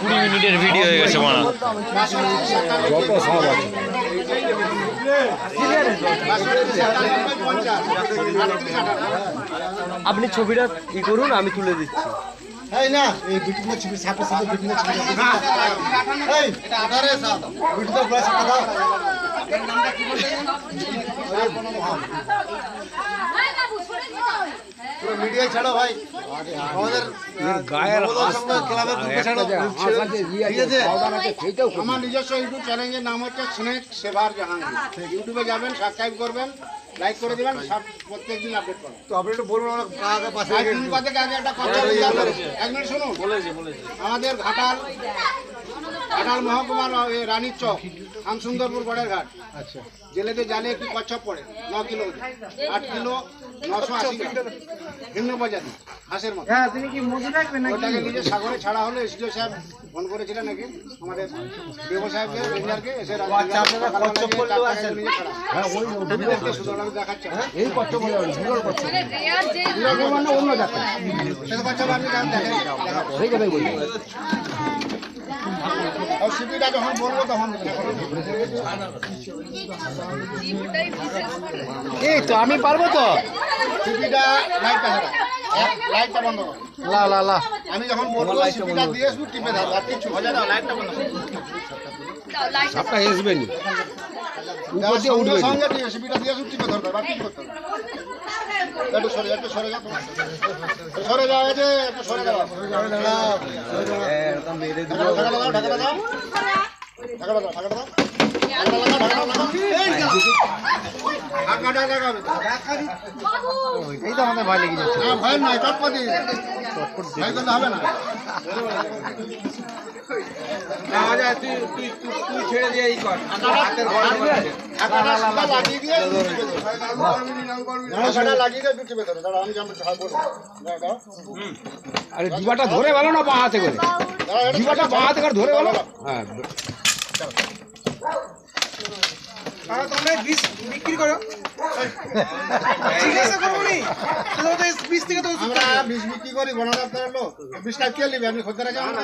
কুড়ি মিনিটের ভিডিও হয়ে গেছে মানা। যত সব আছে আপনি ছবিটা ই করুন আমি তুলে দিচ্ছি। এই না এই বিটুনের ছবি সাপের সাথে ছবি। এই আরে সাপ বিটুনের বয়স কথা পুরো মিডিয়া ছাড়ো ভাই। আমাদের গায়ের ক্লাবের গ্রুপে ছাড়ো। ঠিক আছে? আমার নিজস্ব ইউটিউব চ্যানেলের নাম হচ্ছে স্নেক সেবার জাহাঙ্গীর। ইউটিউবে যাবেন সাবস্ক্রাইব করবেন লাইক করে দেবেন সব প্রত্যেকদিন আপডেট করবেন। তো আপনি একটু বলুন আমার পাশে আগে একটা কথা। এক মিনিট শুনুন। আমাদের ঘাটাল ঘাটাল মহকুমার রানীর চক আমসুন্দরপুর গড়ের ঘাট। আচ্ছা। জেলেতে জালে একটি কচ্ছপ পড়ে ন কিলো আট কিলো নশো আশি গ্রাম। ভিন্ন প্রজাতি হাঁসের মতো। হ্যাঁ তুমি কি মজুর রাখবেন ওটাকে নিজে সাগরে ছাড়া হলো এসডিও সাহেব ফোন করেছিলেন নাকি? আমাদের দেব সাহেবকে রেঞ্জারকে এসে আচ্ছা? হ্যাঁ দেখাচ্ছে এই অন্য দেখেন দেখেন সেই কথাই বলি আর সিপিটা যখন বলব তখন এই তো আমি পারব তো? সিপিটা লাইটটা হারা লাইটটা বন্ধ করো। লা লা লা। আমি যখন বলব সিপিটা দিয়ে শুধু টিপে ধরো আর কিছু হয়ে যাবে লাইটটা বন্ধ করো। সাপটা আসবে নি। উপর দিয়ে সঙ্গে উঠবে সঙ্গে দিয়ে সিপিটা দিয়ে শুধু টিপে ধরবে আর কিছু করতে একটু সরে যাও, একটু সরে যাও। সরে যাও এই যে একটু সরে দাও ঢাকাটা দাও ঢাকা দাও। ঢাকা দাও লাগাবে তো। আমাদের ভয় লেগে যাচ্ছে। ভয় নয়, চটপট দিন। হবে না। দুধ টিপে ধরো। টিপে ধরো। দাঁড়াও, আমি যেমন হয় বলব। দাঁড়াও, দাঁড়াও। ধরে ভালো না বা হাতে করে দাঁড়াও, একটু জিবাটা বা হাতে করে ধরে হ্যাঁ আমরা বিষ বিক্রি করি বনদপ্তরের লোক। বিষটা কে নিবে? আপনি খদ্দের যান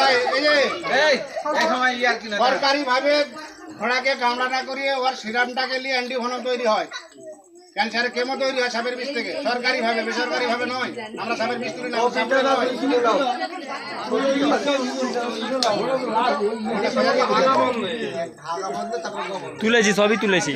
ভাই এই যে। সরকারি ভাবে ঘোড়াকে কামড়া না করিয়ে ওর সিরামটাকে নিয়ে অ্যান্টি ভনম তৈরি হয়। ক্যান্সারের কেমো তৈরি হয় সাপের বিষ থেকে? সরকারি ভাবে বেসরকারি ভাবে নয়। আমরা সাপের বিষ তুলি না তুলেছি সবই তুলেছি।